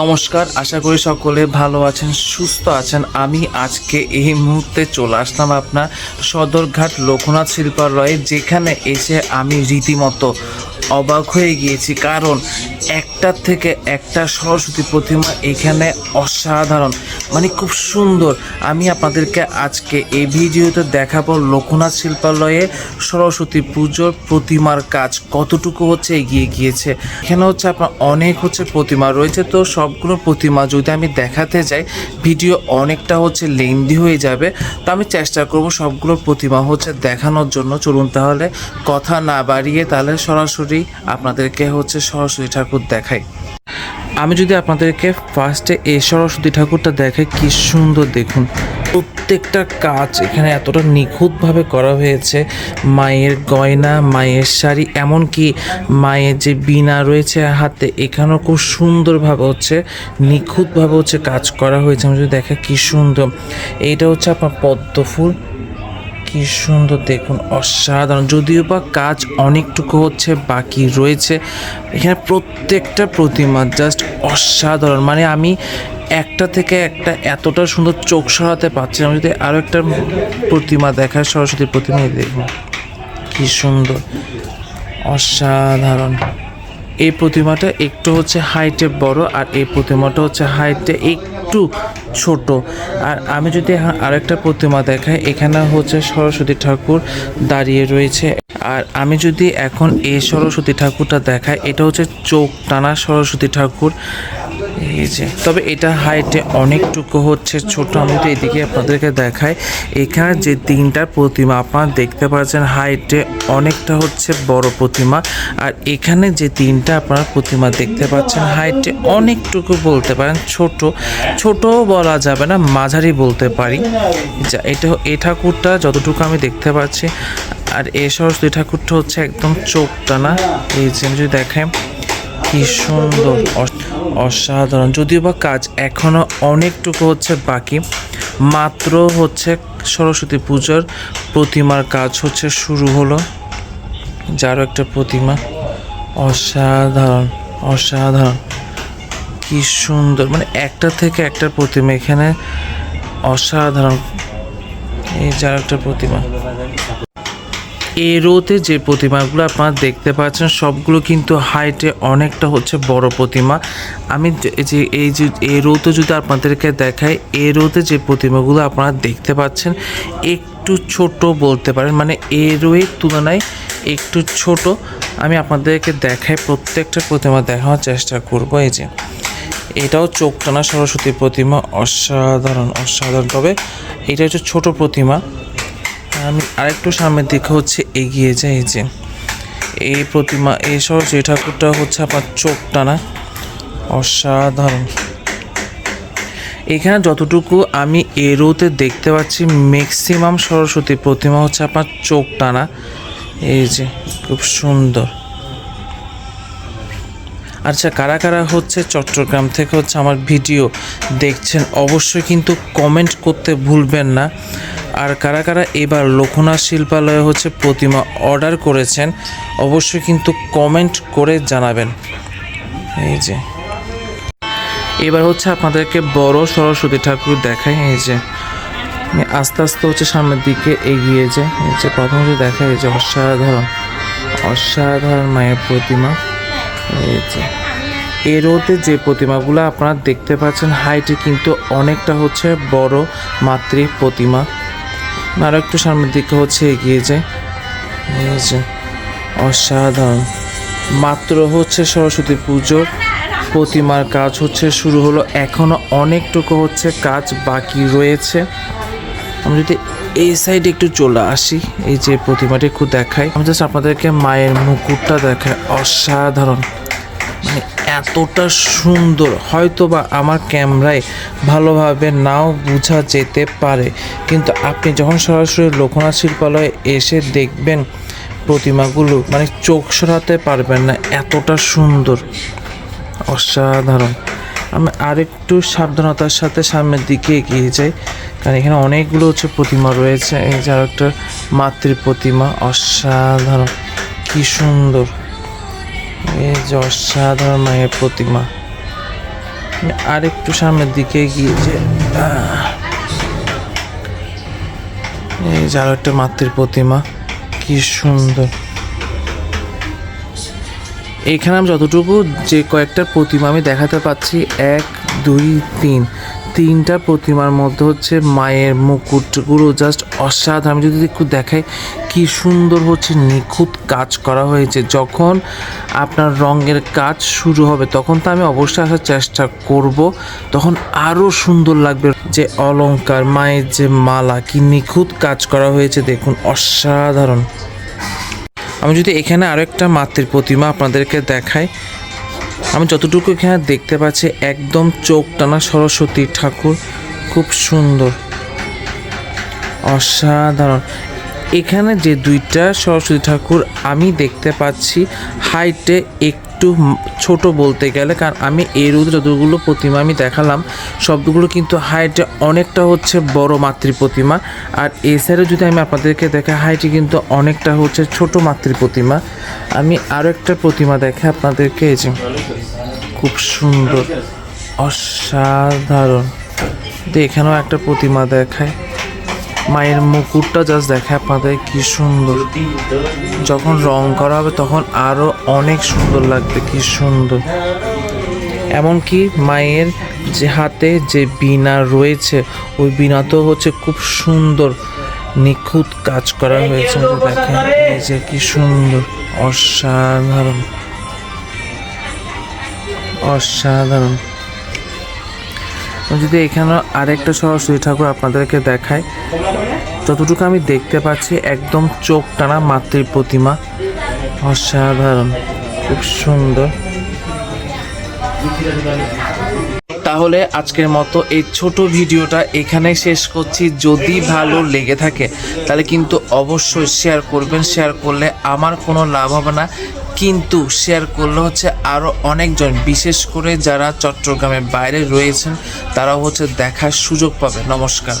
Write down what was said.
নমস্কার, আশা করি সকলে ভালো আছেন, সুস্থ আছেন। আমি আজকে এই মুহূর্তে চলে আসলাম আপনার সদরঘাট লোকনাথ শিল্পালয়ে যেখানে এসে আমি রীতিমতো অবাক হয়ে গিয়েছি। কারণ একটার থেকে একটা সরস্বতী প্রতিমা এখানে অসাধারণ মানে খুব সুন্দর। আমি আপনাদেরকে আজকে এই ভিডিওতে দেখাবো লোকনাথ শিল্পালয়ে সরস্বতী পুজোর প্রতিমার কাজ, কতটুকু হচ্ছে এগিয়ে গিয়েছে। এখানে হচ্ছে আপনার অনেক হচ্ছে প্রতিমা রয়েছে, তো সবগুলো প্রতিমা যদি আমি দেখাতে যাই, ভিডিও অনেকটা হচ্ছে লেন্দি হয়ে যাবে। তো আমি চেষ্টা করব সবগুলো প্রতিমা হচ্ছে দেখানোর জন্য। চলুন তাহলে কথা না বাড়িয়ে তাহলে সরাসরি আপনাদেরকে হচ্ছে সরস্বতী ঠাকুর দেখাই। আমি যদি আপনাদেরকে ফার্স্টে এই সরস্বতী ঠাকুরটা দেখাই, কি সুন্দর দেখুন। প্রত্যেকটা কাজ এখানে এতটা নিখুঁতভাবে করা হয়েছে। মায়ের গয়না, মায়ের শাড়ি, এমনকি মায়ের যে বিনা রয়েছে হাতে, এখানেও খুব সুন্দরভাবে হচ্ছে, নিখুঁতভাবে হচ্ছে কাজ করা হয়েছে। আমি যদি দেখা কী সুন্দর। এইটা হচ্ছে আপনার পদ্ম ফুল। কি সুন্দর দেখুন, অসাধারণ। যদিও বা কাজ অনেকটুকু হচ্ছে, বাকি রয়েছে, এখানে প্রত্যেকটা প্রতিমা জাস্ট অসাধারণ। মানে আমি একটা থেকে একটা এতটা সুন্দর চোখ সরাতে পারছি। আমি যদি আরও একটা প্রতিমা দেখায় সরস্বতী প্রতিমা দেখুন, কি সুন্দর, অসাধারণ। এই প্রতিমাটা একটু হচ্ছে হাইটে বড় আর এই প্রতিমাটা হচ্ছে হাইটে একটু ছোট। আর আমি যদি আরেকটা প্রতিমা দেখাই, এখানে হচ্ছে সরস্বতী ঠাকুর দাঁড়িয়ে রয়েছে আর আমি যদি এখন এই সরস্বতী ঠাকুরটা দেখাই, এটা হচ্ছে চোখ টানা সরস্বতী ঠাকুর। এই যে, তবে এটা হাইটে অনেকটুকু হচ্ছে, ছোট আমি তো এদিকে আপনাদেরকে দেখাই, এখানে যে তিনটা প্রতিমা, আপনারা দেখতে পাচ্ছেন হাইটে অনেকটা হচ্ছে বড় প্রতিমা। আর এখানে যে তিনটা আপনারা প্রতিমা দেখতে পাচ্ছেন হাইটে অনেকটুকু বলতে পারেন, ছোট। ছোটও বলা যাবে না, মাঝারি বলতে পারি। যা, এটা এই ঠাকুরটা যতটুকু আমি দেখতে পাচ্ছি আর এই সরস্বতী ঠাকুরটা হচ্ছে একদম চোখ টানা এই যে আমি যদি দেখাই, কি সুন্দর অসাধারণ। যদিও বা কাজ এখনও অনেকটুকু হচ্ছে বাকি, মাত্র হচ্ছে সরস্বতী পূজার প্রতিমার কাজ হচ্ছে শুরু হলো। যারও একটা প্রতিমা। অসাধারণ অসাধারণ। কি সুন্দর। মানে একটা থেকে একটা প্রতিমা এখানে অসাধারণ। এই যার একটা প্রতিমা। এই রোতে যে প্রতিমাগুলো আপনারা দেখতে পাচ্ছেন, সবগুলো কিন্তু হাইটে অনেকটা হচ্ছে বড় প্রতিমা। আমি যে- এই যে, এই রোতে যদি আপনাদেরকে দেখাই এই রোতে যে প্রতিমাগুলো আপনারা দেখতে পাচ্ছেন, একটু ছোট বলতে পারেন মানে এ রোয়ের তুলনায় একটু ছোট। আমি আপনাদেরকে দেখাই, প্রত্যেকটা প্রতিমা দেখানোর চেষ্টা করব। এই যে, এটাও চোখ টানা সরস্বতী প্রতিমা, অসাধারণ অসাধারণ। তবে এটা হচ্ছে ছোট প্রতিমা। আমি আরেকটু সামনের দিকে হচ্ছে এগিয়ে যাই এই যে। এই প্রতিমা, এই সরস্বতী ঠাকুরটা হচ্ছে আপনার চোখ টানা। অসাধারণ। এখানে যতটুকু আমি এরোতে দেখতে পাচ্ছি ম্যাক্সিমাম সরস্বতী প্রতিমা হচ্ছে আপনার চোখ টানা। এই যে, খুব সুন্দর। আচ্ছা কারা কারা হচ্ছে চট্টগ্রাম থেকে হচ্ছে আমার ভিডিও দেখছেন অবশ্যই কিন্তু কমেন্ট করতে ভুলবেন না। আর কারা কারা এবার লোকনাথ শিল্পালয়ে হচ্ছে প্রতিমা অর্ডার করেছেন, অবশ্যই কিন্তু কমেন্ট করে জানাবেন। এই যে। এবার হচ্ছে আপনাদেরকে বড় সরস্বতী ঠাকুর দেখাই, এই যে। আস্তে আস্তে হচ্ছে সামনের দিকে এগিয়ে যায় এই যে প্রথম দেখা এই যে অসাধারণ অসাধারণ মায়ের প্রতিমা। এই যে এরোতে যে প্রতিমাগুলো আপনারা দেখতে পাচ্ছেন, হাইটে কিন্তু অনেকটা হচ্ছে বড় মাতৃ প্রতিমা। আরও একটু সামনের দিকে হচ্ছে এগিয়ে যায় অসাধারণ। মাত্র হচ্ছে সরস্বতী পুজোর প্রতিমার কাজ হচ্ছে শুরু হলো। এখনও অনেকটুকু হচ্ছে কাজ বাকি রয়েছে। আমি যদি এই সাইডে একটু চলে আসি, এই যে প্রতিমাটি একটু দেখাই। আমি জাস্ট আপনাদেরকে মায়ের মুকুটটা দেখায় অসাধারণ। মানে এতটা সুন্দর হয়তো বা আমার ক্যামেরায় ভালোভাবে নাও বোঝা যেতে পারে। কিন্তু আপনি যখন সরাসরি লোকনাথ শিল্পালয়ে এসে দেখবেন প্রতিমাগুলো মানে চোখ সরাতে পারবেন না, এতটা সুন্দর। অসাধারণ। আমি আরেকটু সাবধানতার সাথে সামনের দিকে এগিয়ে যাই, কারণ এখানে অনেকগুলো হচ্ছে প্রতিমা রয়েছে, এই যে একটা মাতৃ প্রতিমা, অসাধারণ। কি সুন্দর। এই যে অসাধারণ মায়ের প্রতিমা। আর আরেকটু সামনের দিকে গিয়েছে এই যে আরও একটা মাতৃ প্রতিমা, কি সুন্দর। এখানে আমি যতটুকু যে কয়েকটা প্রতিমা আমি দেখাতে পাচ্ছি, এক দুই, তিন। তিনটা প্রতিমার মধ্যে হচ্ছে মায়ের মুকুটগুলো জাস্ট অসাধারণ আমি যদি একটু দেখাই কি সুন্দর হচ্ছে নিখুঁত কাজ করা হয়েছে। যখন আপনার রঙের কাজ শুরু হবে, তখন তো আমি অবশ্যই আসার চেষ্টা করব। তখন আরও সুন্দর লাগবে যে অলঙ্কার মায়ের যে মালা, কি নিখুঁত কাজ করা হয়েছে। দেখুন, অসাধারণ। আমি যদি এখানে আরও একটা মাতৃ প্রতিমা আপনাদেরকে দেখাই। আমি যতটুকু এখানে দেখতে পাচ্ছি, একদম চোখ টানা সরস্বতী ঠাকুর। খুব সুন্দর। অসাধারণ। এখানে যে দুইটা সরস্বতী ঠাকুর আমি দেখতে পাচ্ছি হাইটে একটু ছোট বলতে গেলে, কারণ আমি এর মধ্যে যতগুলো প্রতিমা আমি দেখালাম, সবগুলো কিন্তু হাইটে অনেকটা হচ্ছে বড় মাতৃ প্রতিমা। আর এই সাইডে যদি আমি আপনাদেরকে দেখা হাইটে কিন্তু অনেকটা হচ্ছে ছোট মাতৃ প্রতিমা। আমি আরও একটা প্রতিমা দেখে আপনাদেরকে, এই যে খুব সুন্দর, অসাধারণ। এখানেও একটা প্রতিমা দেখায়। মায়ের মুকুটটা জাস্ট দেখে আপনাদের কি সুন্দর। যখন রং করা হবে তখন আরও অনেক সুন্দর লাগবে, কি সুন্দর। এমনকি মায়ের যে হাতে যে বীণা রয়েছে, ওই বীণাতেও হচ্ছে খুব সুন্দর। নিখুঁত কাজ করা হয়েছে দেখেন যে কি সুন্দর। অসাধারণ। অসাধারণ। যদি এখানে আরেকটা সরস্বতী ঠাকুর আপনাদেরকে দেখায় যতটুকু আমি দেখতে পাচ্ছি, একদম চোখ টানা মাতৃ প্রতিমা। অসাধারণ, খুব সুন্দর। তাহলে আজকের মতো এই ছোট ভিডিওটা এখানে শেষ করছি। যদি ভালো লেগে থাকে, তাহলে কিন্তু অবশ্যই শেয়ার করবেন। শেয়ার করলে আমার কোনো লাভ হবে না। কিন্তু শেয়ার করলে হচ্ছে আরও অনেকজন, বিশেষ করে যারা চট্টগ্রামের বাইরে রয়েছেন, তারাও হচ্ছে দেখার সুযোগ পাবে। নমস্কার।